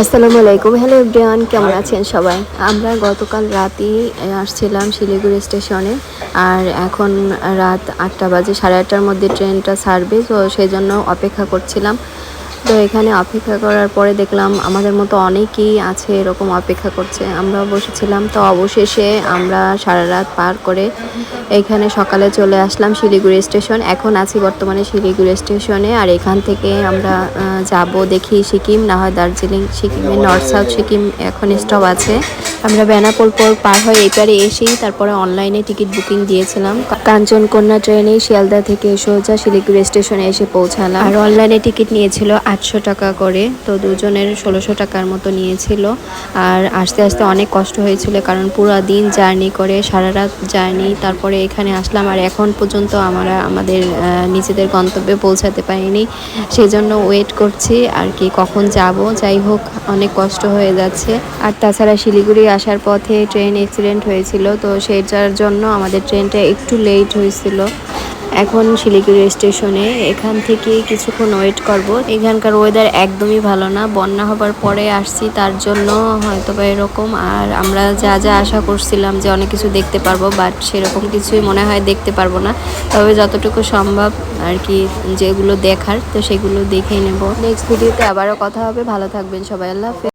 আসসালামু আলাইকুম। Hello everyone কেমন আছেন সবাই? আমরা গতকাল রাতেই আসছিলাম শিলিগুড়ি স্টেশনে, আর এখন রাত আটটা বাজে, সাড়ে আটটার মধ্যে ট্রেনটা ছাড়বে, তো সেই জন্য অপেক্ষা করছিলাম। তো এখানে অপেক্ষা করার পরে দেখলাম আমাদের মতো অনেকেই আছে এরকম অপেক্ষা করছে। আমরা বসেছিলাম, তো অবশেষে আমরা সারা রাত পার করে এখানে সকালে চলে আসলাম শিলিগুড়ি স্টেশন। এখন আছি বর্তমানে শিলিগুড়ি স্টেশনে আর এখান থেকে আমরা যাব দেখি সিকিম, না হয় দার্জিলিং। সিকিমে নর্থ সাউথ সিকিম এখন স্টপ আছে। আমরা বেনাপোল পর পার হয়ে এপারে এসেই তারপরে অনলাইনে টিকিট বুকিং দিয়েছিলাম। কাঞ্চনকন্যা ট্রেনে শিয়ালদা থেকে সোজা শিলিগুড়ি স্টেশনে এসে পৌঁছালাম। আর অনলাইনে টিকিট নিয়েছিল আটশো টাকা করে। তো দুজনের ষোলোশো টাকার মতো নিয়েছিল। আর আস্তে আস্তে অনেক কষ্ট হয়েছিল কারণ পুরো দিন জার্নি করে সারা রাত জার্নি, তারপরে এখানে আসলাম আর এখন পর্যন্ত আমরা আমাদের নিজেদের গন্তব্যে পৌঁছাতে পারিনি। সেই জন্য ওয়েট করছি আর কি কখন যাব। যাই হোক, অনেক কষ্ট হয়ে যাচ্ছে। আর তাছাড়া শিলিগুড়ি আসার পথে ট্রেন অ্যাক্সিডেন্ট হয়েছিল, তো সেটার জন্য আমাদের ট্রেনটা একটু লেট হয়েছিল। এখন শিলিগুড়ি স্টেশনে, এখান থেকে কিছুক্ষণ ওয়েট করব। এখানকার ওয়েদার একদমই ভালো না। বন্যা হবার পরে আসছি, তার জন্য হয়তো বা এরকম। আর আমরা যা যা আশা করছিলাম যে অনেক কিছু দেখতে পারব বাট সেরকম কিছুই মনে হয় দেখতে পারব না। তবে যতটুকু সম্ভব আর কি যেগুলো দেখার, তো সেগুলো দেখেই নেব। নেক্সট ভিডিওতে আবারও কথা হবে। ভালো থাকবেন সবাই। আল্লাহ